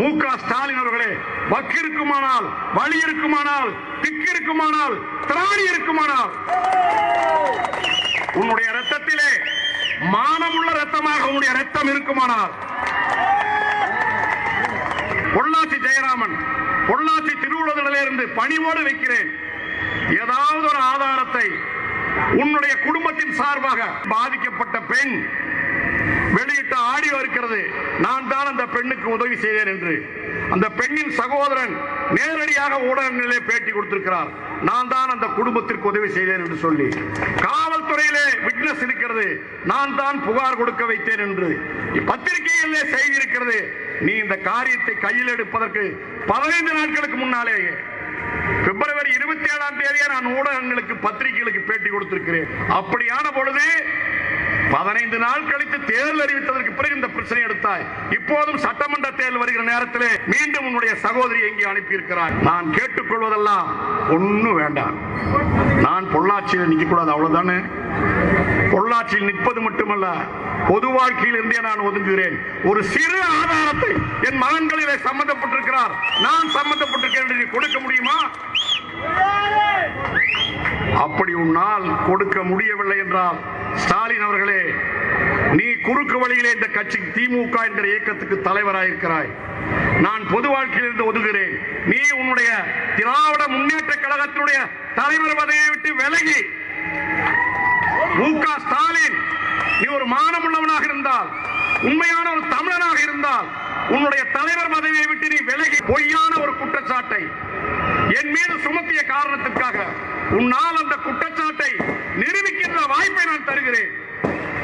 மு க ஸ்டாலின் அவர்களே வக்கு இருக்குமானால் வழி இருக்குமானால் திக்கு இருக்குமானால் திராணி இருக்குமானால் உன்னுடைய ரத்தத்திலே மானமுள்ள ரத்தமாக உன்னுடைய ரத்தம் இருக்குமானால். பொள்ளாச்சி ஜெயராமன் பொள்ளாச்சி திருவுள்ளதிலிருந்து பணிவோடு வைக்கிறேன் ஏதாவது ஒரு ஆதாரத்தை உன்னுடைய குடும்பத்தின் சார்பாக பாதிக்கப்பட்ட பெண் வெளியிட்ட ஆடியோ இருக்கிறது. நான் தான் அந்த பெண்ணுக்கு உதவி செய்தேன் என்று. அந்த பெண்ணின் சகோதரன் நேரடியாக ஊடகங்களிலே பேட்டி கொடுத்திருக்கிறார். நான் தான் அந்த குடும்பத்திற்கு உதவி செய்தேன் என்று சொல்லி. காவல்துறையிலே விட்னஸ் இருக்கிறது. நான் தான் புகார் கொடுக்க வைத்தேன் என்று. பத்திரிகையிலே செய்தி இருக்கிறது. நீ இந்த காரியத்தை கையில் எடுப்பதற்கு பதினைந்து நாட்களுக்கு முன்னாலேயே பிப்ரவரி இருபத்தி ஏழாம் தேதியே நான் ஊடகங்களுக்கு பத்திரிகைகளுக்கு பேட்டி கொடுத்திருக்கிறேன். அப்படியான பொழுது பதினைந்து நாள் கழித்து தேர்தல் அறிவித்ததற்கு பிறகு இந்த பிரச்சனை எடுத்தாய். இப்போதும் சட்டமன்ற தேர்தல் வருகிற நேரத்திலே மீண்டும் உன்னுடைய சகோதரி எங்கே அனுப்பியிருக்கிறார்? நான் கேட்டுக்கொள்வதெல்லாம் ஒன்னும் வேண்டாம். நான் பொள்ளாச்சியில் நிற்கக்கூடாது அவ்வளவுதானே? பொள்ளாச்சியில் நிற்பது மட்டுமல்ல பொது வாழ்க்கையில் இருந்தே நான் ஒதுங்குகிறேன். ஒரு சிறு ஆதாரத்தை என் மகன்களிலே சம்பந்தப்பட்டிருக்கிறார் நான் சம்பந்தப்பட்டிருக்கேன் என்று கொடுக்க முடியுமா? அப்படி உன்னால் கொடுக்க முடியவில்லை என்றால் ஸ்டாலின் அவர்களே நீ குறுக்கு வழியிலே இந்த கட்சி திமுக என்கிற இயக்கத்துக்கு தலைவராயிருக்கிறாய். நான் பொது வாழ்க்கையில் இருந்து நீ உன்னுடைய திராவிட முன்னேற்ற கழகத்தினுடைய தலைவர் பதவியை விட்டு விலகி மு க ஸ்டாலின் நீ ஒரு மானமுள்ளவனாக இருந்தால் உண்மையான ஒரு தமிழனாக இருந்தால் உன்னுடைய தலைவர் பதவியை விட்டு நீ விலகி பொய்யான ஒரு குற்றச்சாட்டை என் மீது சுமத்திய காரணத்திற்காக உன்னால் அந்த குற்றச்சாட்டை நிரூபிக்கின்ற வாய்ப்பை நான் தருகிறேன்.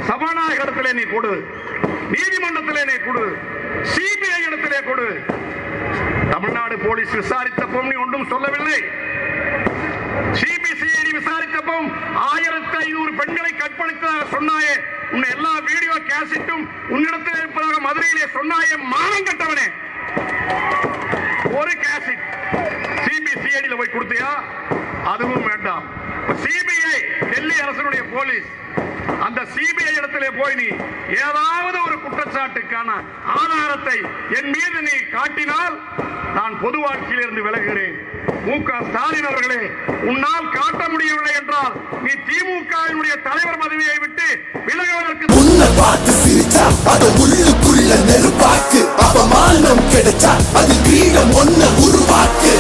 சபாநாயகரிடத்திலே நீ கொடு. நீதிமன்றத்திலே நீ கொடு. சிபிஐ இடத்திலே கொடு. தமிழ்நாடு போலீஸ் விசாரித்தப்போ நீ ஒன்றும் சொல்லவில்லை. சிபிசிஐடி விசாரித்தப்போ ஆயிரத்தி ஐநூறு பெண்களை கற்பழித்ததாக சொன்னாயே. உன்னை எல்லா வீடியோ கேசட்டும் உன்னிடத்தில் இருப்பதாக மதுரையிலே சொன்னாயே. மானம் கட்டவனே. ஒரு கேசட். கொடுத்தியா? அதுவும் வேண்டாம். சிபிஐ டெல்லி அரசனுடைய போலீஸ். அந்த சிபிஐ இடத்திலே போய் நீ ஏதாவது ஒரு குற்றச்சாட்டுக்கான ஆதாரத்தை என் மீது நீ காட்டினால் நான் பொது வாழ்க்கையில் இருந்து விலகுகிறேன். மு க. ஸ்டாலின் அவர்களே உன்னால் காட்ட முடியவில்லை என்றால் நீ திமுகவினுடைய தலைவர் பதவியை விட்டு விலகுவதற்கு உன்னை பார்த்து சிரிச்சா அது உள்ளுக்குள்ள நெருப்பாக்கு. அவமானம் கிடைச்சா அது கிரீடம் ஒன்ன உருவாக்கு.